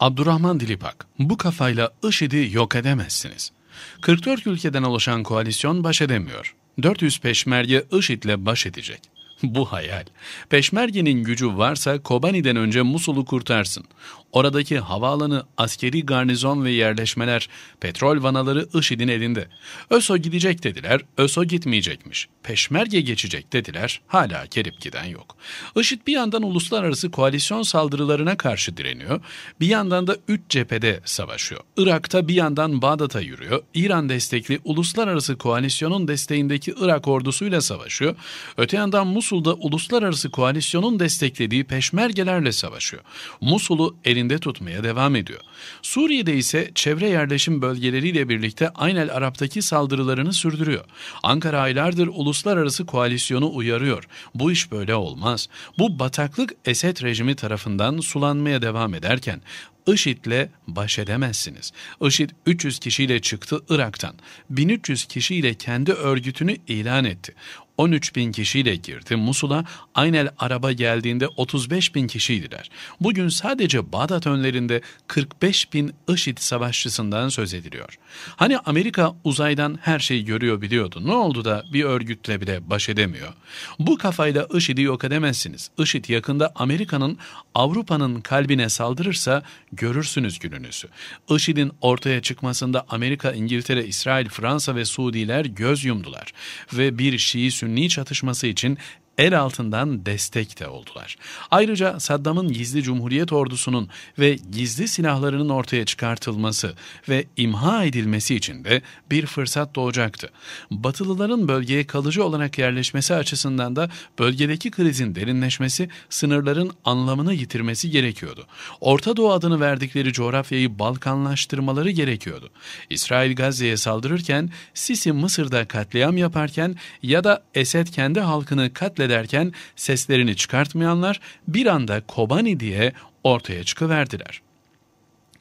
Abdurrahman Dilipak, bu kafayla IŞİD'i yok edemezsiniz. 44 ülkeden oluşan koalisyon baş edemiyor. 400 peşmerge IŞİD'le baş edecek. Bu hayal. Peşmergenin gücü varsa Kobani'den önce Musul'u kurtarsın. Oradaki havaalanı, askeri garnizon ve yerleşmeler, petrol vanaları IŞİD'in elinde. ÖSO gidecek dediler, ÖSO gitmeyecekmiş. Peşmerge geçecek dediler, hala kerip giden yok. IŞİD bir yandan uluslararası koalisyon saldırılarına karşı direniyor, bir yandan da üç cephede savaşıyor. Irak'ta bir yandan Bağdat'a yürüyor, İran destekli uluslararası koalisyonun desteğindeki Irak ordusuyla savaşıyor, öte yandan Musul'da uluslararası koalisyonun desteklediği peşmergelerle savaşıyor. Musul'u elinde tutmaya devam ediyor. Suriye'de ise çevre yerleşim bölgeleriyle birlikte Aynel Arap'taki saldırılarını sürdürüyor. Ankara aylardır uluslararası koalisyonu uyarıyor. Bu iş böyle olmaz. Bu bataklık Esed rejimi tarafından sulanmaya devam ederken IŞİD'le baş edemezsiniz. IŞİD 300 kişiyle çıktı Irak'tan. 1300 kişiyle kendi örgütünü ilan etti. 13 bin kişiyle girdi Musul'a. Aynel araba geldiğinde 35 bin kişiydiler. Bugün sadece Bağdat önlerinde 45 bin IŞİD savaşçısından söz ediliyor. Hani Amerika uzaydan her şeyi görüyor biliyordu. Ne oldu da bir örgütle bile baş edemiyor? Bu kafayla IŞİD'i yok edemezsiniz. IŞİD yakında Amerika'nın Avrupa'nın kalbine saldırırsa görürsünüz gününüzü. IŞİD'in ortaya çıkmasında Amerika, İngiltere, İsrail, Fransa ve Suudiler göz yumdular ve bir Şii Sünni çatışması için el altından destek de oldular. Ayrıca Saddam'ın gizli cumhuriyet ordusunun ve gizli silahlarının ortaya çıkartılması ve imha edilmesi için de bir fırsat doğacaktı. Batılıların bölgeye kalıcı olarak yerleşmesi açısından da bölgedeki krizin derinleşmesi, sınırların anlamını yitirmesi gerekiyordu. Orta Doğu adını verdikleri coğrafyayı Balkanlaştırmaları gerekiyordu. İsrail Gazze'ye saldırırken, Sisi Mısır'da katliam yaparken ya da Esed kendi halkını katle ederken seslerini çıkartmayanlar bir anda Kobani diye ortaya çıkıverdiler.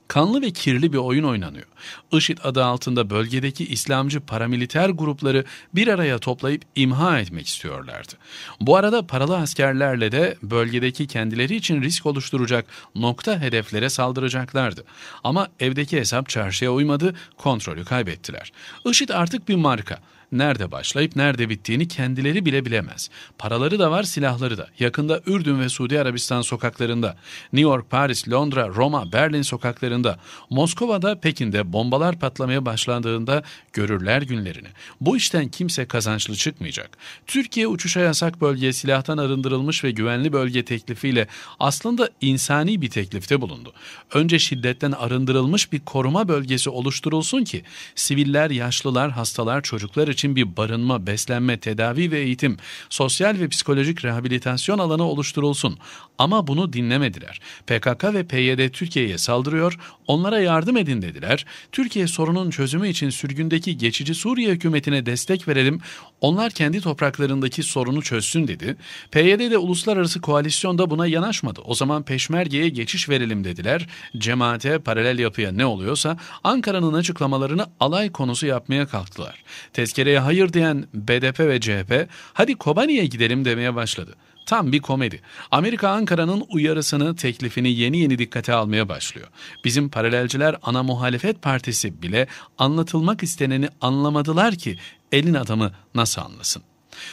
Kanlı ve kirli bir oyun oynanıyor. IŞİD adı altında bölgedeki İslamcı paramiliter grupları bir araya toplayıp imha etmek istiyorlardı. Bu arada paralı askerlerle de bölgedeki kendileri için risk oluşturacak nokta hedeflere saldıracaklardı. Ama evdeki hesap çarşıya uymadı, kontrolü kaybettiler. IŞİD artık bir marka nerede başlayıp nerede bittiğini kendileri bile bilemez. Paraları da var, silahları da. Yakında Ürdün ve Suudi Arabistan sokaklarında, New York, Paris, Londra, Roma, Berlin sokaklarında, Moskova'da, Pekin'de bombalar patlamaya başlandığında görürler günlerini. Bu işten kimse kazançlı çıkmayacak. Türkiye uçuşa yasak bölge silahtan arındırılmış ve güvenli bölge teklifiyle aslında insani bir teklifte bulundu. Önce şiddetten arındırılmış bir koruma bölgesi oluşturulsun ki siviller, yaşlılar, hastalar, çocuklar bir barınma, beslenme, tedavi ve eğitim, sosyal ve psikolojik rehabilitasyon alanı oluşturulsun. Ama bunu dinlemediler. PKK ve PYD Türkiye'ye saldırıyor, onlara yardım edin dediler. Türkiye sorunun çözümü için sürgündeki geçici Suriye hükümetine destek verelim, onlar kendi topraklarındaki sorunu çözsün dedi. PYD de uluslararası koalisyon da buna yanaşmadı. O zaman peşmergeye geçiş verelim dediler. Cemaate, paralel yapıya ne oluyorsa Ankara'nın açıklamalarını alay konusu yapmaya kalktılar. Tezkere tezkereye hayır diyen BDP ve CHP hadi Kobani'ye gidelim demeye başladı. Tam bir komedi. Amerika Ankara'nın uyarısını, teklifini yeni yeni dikkate almaya başlıyor. Bizim paralelciler ana muhalefet partisi bile anlatılmak isteneni anlamadılar ki elin adamı nasıl anlasın?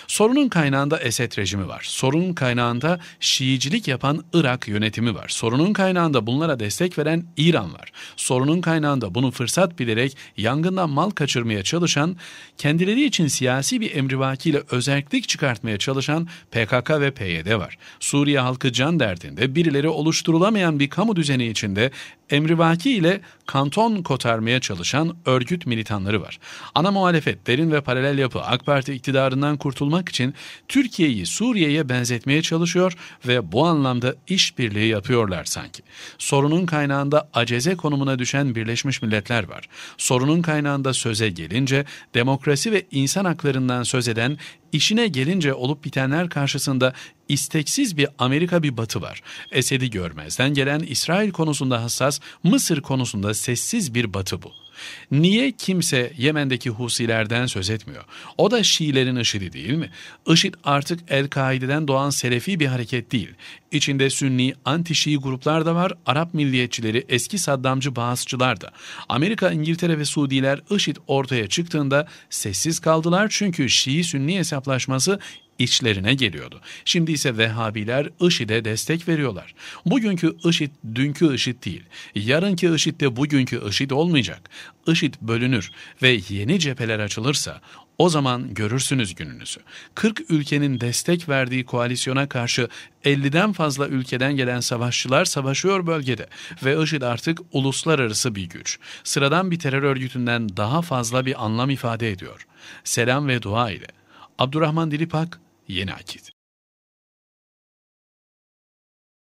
Sorunun kaynağında Esed rejimi var. Sorunun kaynağında Şiicilik yapan Irak yönetimi var. Sorunun kaynağında bunlara destek veren İran var. Sorunun kaynağında bunu fırsat bilerek yangından mal kaçırmaya çalışan, kendileri için siyasi bir emrivakiyle özellik çıkartmaya çalışan PKK ve PYD var. Suriye halkı can derdinde birileri oluşturulamayan bir kamu düzeni içinde emrivaki ile kanton kotarmaya çalışan örgüt militanları var. Ana muhalefet, derin ve paralel yapı AK Parti iktidarından kurtulmak için Türkiye'yi Suriye'ye benzetmeye çalışıyor ve bu anlamda işbirliği yapıyorlar sanki. Sorunun kaynağında aceze konumuna düşen Birleşmiş Milletler var. Sorunun kaynağında söze gelince demokrasi ve insan haklarından söz eden İşine gelince olup bitenler karşısında isteksiz bir Amerika bir batı var. Esed'i görmezden gelen İsrail konusunda hassas, Mısır konusunda sessiz bir batı bu. Niye kimse Yemen'deki Husilerden söz etmiyor? O da Şiilerin IŞİD'i değil mi? IŞİD artık El-Kaide'den doğan Selefi bir hareket değil. İçinde Sünni, anti-Şii gruplar da var, Arap milliyetçileri, eski Saddamcı Bağızçılar da. Amerika, İngiltere ve Suudiler IŞİD ortaya çıktığında sessiz kaldılar çünkü Şii-Sünni hesaplaşması içlerine geliyordu. Şimdi ise Vehhabiler IŞİD'e destek veriyorlar. Bugünkü IŞİD dünkü IŞİD değil. Yarınki IŞİD de bugünkü IŞİD olmayacak. IŞİD bölünür ve yeni cepheler açılırsa o zaman görürsünüz gününüzü. 40 ülkenin destek verdiği koalisyona karşı 50'den fazla ülkeden gelen savaşçılar savaşıyor bölgede ve IŞİD artık uluslararası bir güç. Sıradan bir terör örgütünden daha fazla bir anlam ifade ediyor. Selam ve dua ile. Abdurrahman Dilipak, Yeni Akit